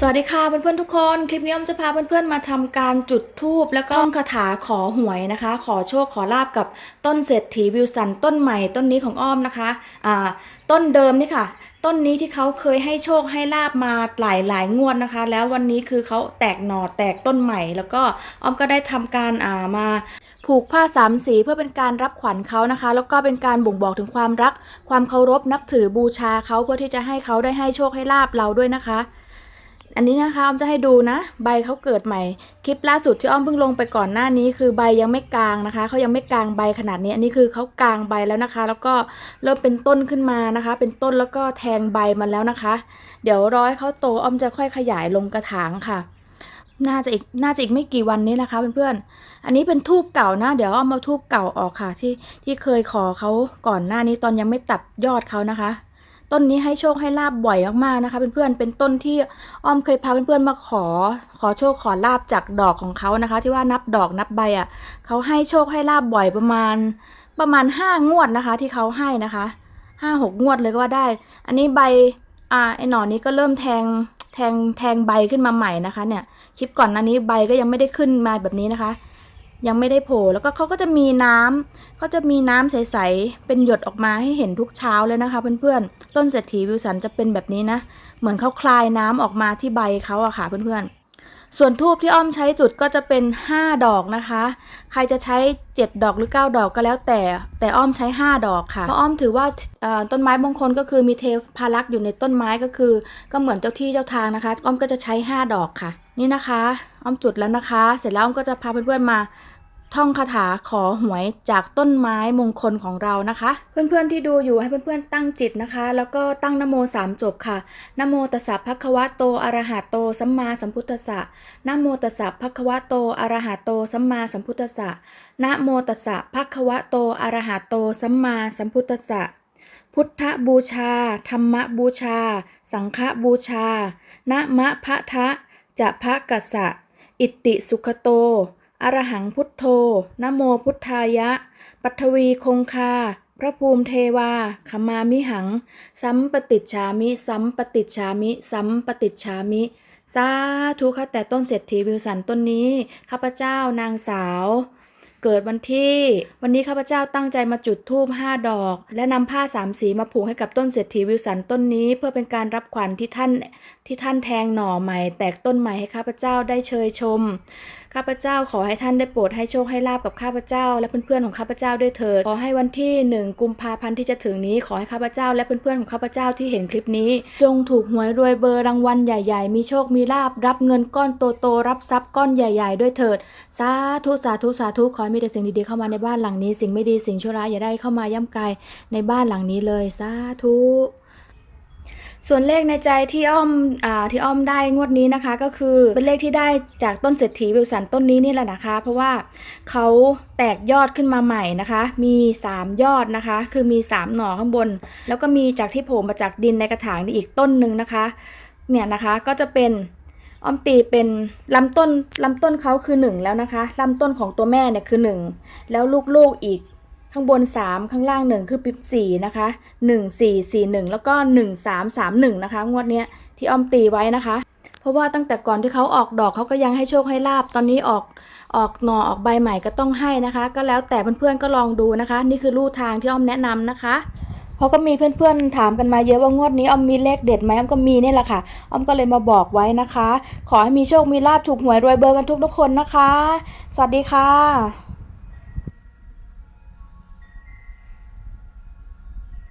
สวัสดีค่ะเพื่อนๆทุกคน คลิปนี้อ้อมจะพาเพื่อนๆมาทำการจุดธูปแล้วก็ท่องคาถาขอหวยนะคะ ขอโชคขอลาบกับต้นเศรษฐีวิวสันต้นใหม่ต้นนี้ของอ้อมนะคะอ่าต้นเดิมนี่ค่ะ ต้นนี้ที่เขาเคยให้โชคให้ลาบมาหลายหลายงวดนะคะ แล้ววันนี้คือเขาแตกหน่อแตกต้นใหม่ แล้วก็อ้อมก็ได้ทำการอ่ามาผูกผ้าสามสีเพื่อเป็นการรับขวัญเขานะคะ แล้วก็เป็นการบ่งบอกถึงความรัก ความเคารพนับถือบูชาเขาเพื่อที่จะให้เขาได้ให้โชคให้ลาบเราด้วยนะคะ อันนี้นะคะอ้อมจะให้ดูนะ ใบเขาเกิดใหม่ คลิปล่าสุดที่อ้อมเพิ่งลงไปก่อนหน้านี้ คือใบยังไม่กลางนะคะเขายังไม่กลางใบขนาดนี้อันนี้คือเขากลางใบแล้วนะคะ แล้วก็เริ่มเป็นต้นขึ้นมานะคะ เป็นต้นแล้วก็แทงใบมันแล้วนะคะ เดี๋ยวรอให้เขาโตอ้อมจะค่อยขยายลงกระถางค่ะน่าจะอีกน่าจะอีกไม่กี่วันนี้นะคะเพื่อนๆ อันนี้เป็นทูบเก่านะ เดี๋ยวเอามาทูบเก่าออกค่ะ ที่ที่เคยขอเขาก่อนหน้านี้ตอนยังไม่ตัดยอดเขานะคะ ต้นนี้ให้โชคให้ลาบบ่อยมากๆนะคะเพื่อนๆเป็นต้นที่อ้อมเคยพาเพื่อนๆมาขอ ขอโชคขอลาบจากดอกของเขานะคะ ที่ว่านับดอกนับใบอะเขาให้โชคให้ลาบบ่อยประมาณ ประมาณห้างวดนะคะ ที่เขาให้นะคะห้าหกงวดเลยก็ว่าได้ อันนี้ใบอ่าไอหนอนนี้ก็เริ่มแทงแทงแทงใบขึ้นมาใหม่นะคะ เนี่ยคลิปก่อนหน้านี้ใบก็ยังไม่ได้ขึ้นมาแบบนี้นะคะ ยังไม่ได้โผล่แล้วก็เขาก็จะมีน้ำเขาจะมีน้ำใสๆเป็นหยดออกมาให้เห็นทุกเช้าเลยนะคะ เพื่อนๆต้นเศรษฐีวิวสันจะเป็นแบบนี้นะ เหมือนเขาคลายน้ำออกมาที่ใบเขาอะค่ะเพื่อนๆ ส่วนทูบที่อ้อมใช้จุดก็จะเป็น 5 ดอกนะคะ ใครจะใช้ 7 ดอกหรือ 9 ดอกก็แล้วแต่ แต่อ้อมใช้ 5 ดอกค่ะ เพราะอ้อมถือว่าต้นไม้มงคลก็คือมีเทพารักษ์อยู่ในต้นไม้ก็คือ ก็เหมือนเจ้าที่เจ้าทางนะคะ อ้อมก็จะใช้ 5 ดอกค่ะ นี่นะคะ อ้อมจุดแล้วนะคะ เสร็จแล้วอ้อมก็จะพาเพื่อนๆมา ท่องคาถาขอหวยจากต้นไม้มงคลของเรานะคะ เพื่อนๆที่ดูอยู่ให้เพื่อนๆตั้งจิตนะคะ แล้วก็ตั้งนโมสามจบค่ะนโมตัสสะภะคะวะโตอะระหะโตสัมมาสัมพุทธัสสะนโมตัสสะภะคะวะโตอะระหะโตสัมมาสัมพุทธัสสะนโมตัสสะภะคะวะโตอะระหะโตสัมมาสัมพุทธัสสะพุทธบูชา ธรรมบูชา สังฆบูชานะมะพะทะจะพะกัสสะ อิติสุขโต อรหังพุทโธ นโมพุทธายะ ปัทวีคงคา พระภูมิเทวา ขมามิหัง สัมปติจามิ สัมปติจามิ สัมปติจามิ สาธุค่ะแต่ต้นเศรษฐีวิวสันต้นนี้ ข้าพเจ้านางสาว เกิดวันที่ วันนี้ข้าพเจ้าตั้งใจมาจุดธูปห้าดอก และนำผ้าสามสีมาผูกให้กับต้นเศรษฐีวิวสันต้นนี้ เพื่อเป็นการรับขวัญที่ท่านที่ท่านแทงหน่อใหม่ แตกต้นใหม่ให้ข้าพเจ้าได้เชยชมข้าพเจ้าขอให้ท่านได้โปรดให้โชคให้ลาบกับข้าพเจ้า และเพื่อนๆของข้าพเจ้าด้วยเถิดขอให้วันที่หนึ่งกุมภาพันธ์ที่จะถึงนี้ขอให้ข้าพเจ้าและเพื่อนๆของข้าพเจ้าที่เห็นคลิปนี้ จงถูกหวยรวยเบอร์รางวัลใหญ่ ๆ มีโชคมีลาบรับเงินก้อนโตๆรับทรัพย์ก้อนใหญ่ ๆ ด้วยเถิด สาธุสาธุสาธุขอให้มีแต่สิ่งดีๆเข้ามาในบ้านหลังนี้ สิ่งไม่ดีสิ่งชั่วร้ายอย่าได้เข้ามาย่ำกายในบ้านหลังนี้เลยสาธุ ส่วนเลขในใจที่อ้อมอ่าที่อ้อมได้งวดนี้นะคะ ก็คือเป็นเลขที่ได้จากต้นเศรษฐีวิวสันต้นนี้นี่แหละนะคะ เพราะว่าเขาแตกยอดขึ้นมาใหม่นะคะ มี 3 ยอดนะคะ คือมี 3 หน่อข้างบน แล้วก็มีจากที่โผล่มาจากดินในกระถางนี่อีกต้นหนึ่งนะคะเนี่ยนะคะก็จะเป็นอ้อมตีเป็นลำต้นลำต้นเขาคือ 1 แล้วนะคะลำต้นของตัวแม่เนี่ยคือ 1 แล้วลูกๆอีก ข้างบน 3 ข้างล่าง 1 คือปิ๊บ4นะคะ 1 4 4 1 แล้วก็ 1 3 3 1 นะคะ งวดเนี้ยที่อ้อมตีไว้นะคะ เพราะว่าตั้งแต่ก่อนที่เขาออกดอกเขาก็ยังให้โชคให้ลาบ ตอนนี้ออกออกหน่อออกใบใหม่ก็ต้องให้นะคะ ก็แล้วแต่เพื่อนๆก็ลองดูนะคะ นี่คือลู่ทางที่อ้อมแนะนำนะคะเพราะก็มีเพื่อนๆถามกันมาเยอะว่างวดนี้อ้อมมีเลขเด็ดไหมอ้อมก็มีนี่แหละค่ะอ้อมก็เลยมาบอกไว้นะคะ ขอให้มีโชคมีลาบถูกหวยรวยเบอร์กันทุกๆคนนะคะ สวัสดีค่ะ